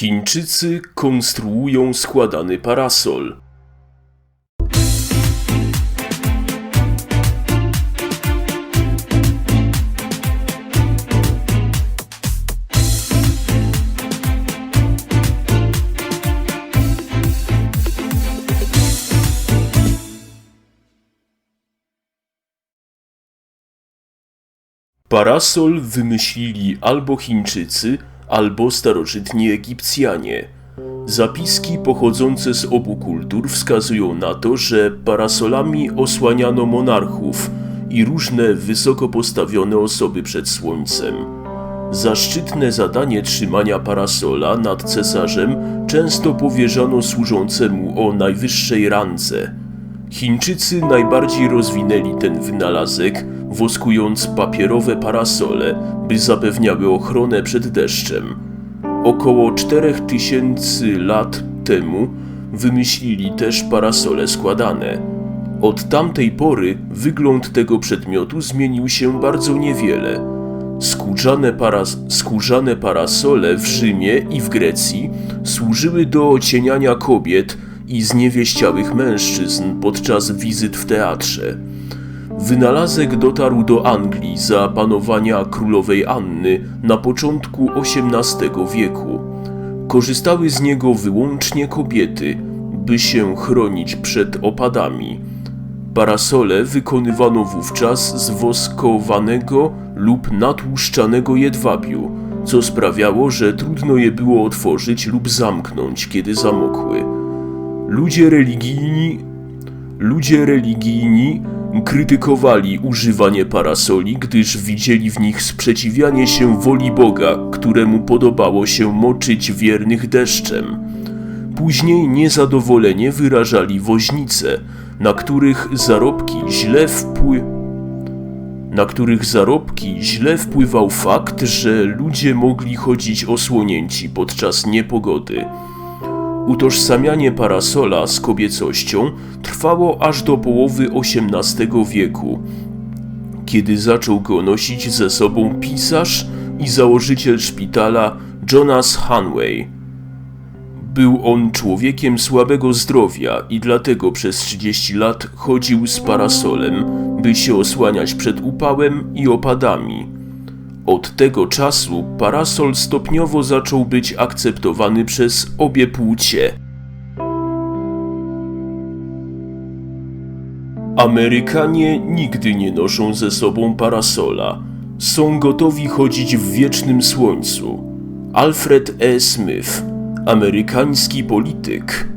Chińczycy konstruują składany parasol. Parasol wymyślili albo Chińczycy, albo starożytni Egipcjanie. Zapiski pochodzące z obu kultur wskazują na to, że parasolami osłaniano monarchów i różne wysoko postawione osoby przed słońcem. Zaszczytne zadanie trzymania parasola nad cesarzem często powierzano służącemu o najwyższej randze. Chińczycy najbardziej rozwinęli ten wynalazek, woskując papierowe parasole, by zapewniały ochronę przed deszczem. Około 4000 lat temu wymyślili też parasole składane. Od tamtej pory wygląd tego przedmiotu zmienił się bardzo niewiele. Skórzane, paras skórzane parasole w Rzymie i w Grecji służyły do ocieniania kobiet i zniewieściałych mężczyzn podczas wizyt w teatrze. Wynalazek dotarł do Anglii za panowania królowej Anny na początku XVIII wieku. Korzystały z niego wyłącznie kobiety, by się chronić przed opadami. Parasole wykonywano wówczas z woskowanego lub natłuszczanego jedwabiu, co sprawiało, że trudno je było otworzyć lub zamknąć, kiedy zamokły. Ludzie religijni, ludzie religijni krytykowali używanie parasoli, gdyż widzieli w nich sprzeciwianie się woli Boga, któremu podobało się moczyć wiernych deszczem. Później niezadowolenie wyrażali woźnice, na których zarobki źle wpły... na których zarobki źle wpływał fakt, że ludzie mogli chodzić osłonięci podczas niepogody. Utożsamianie parasola z kobiecością trwało aż do połowy XVIII wieku, kiedy zaczął go nosić ze sobą pisarz i założyciel szpitala Jonas Hanway. Był on człowiekiem słabego zdrowia i dlatego przez 30 lat chodził z parasolem, by się osłaniać przed upałem i opadami. Od tego czasu parasol stopniowo zaczął być akceptowany przez obie płcie. Amerykanie nigdy nie noszą ze sobą parasola. Są gotowi chodzić w wiecznym słońcu. Alfred E. Smith, amerykański polityk,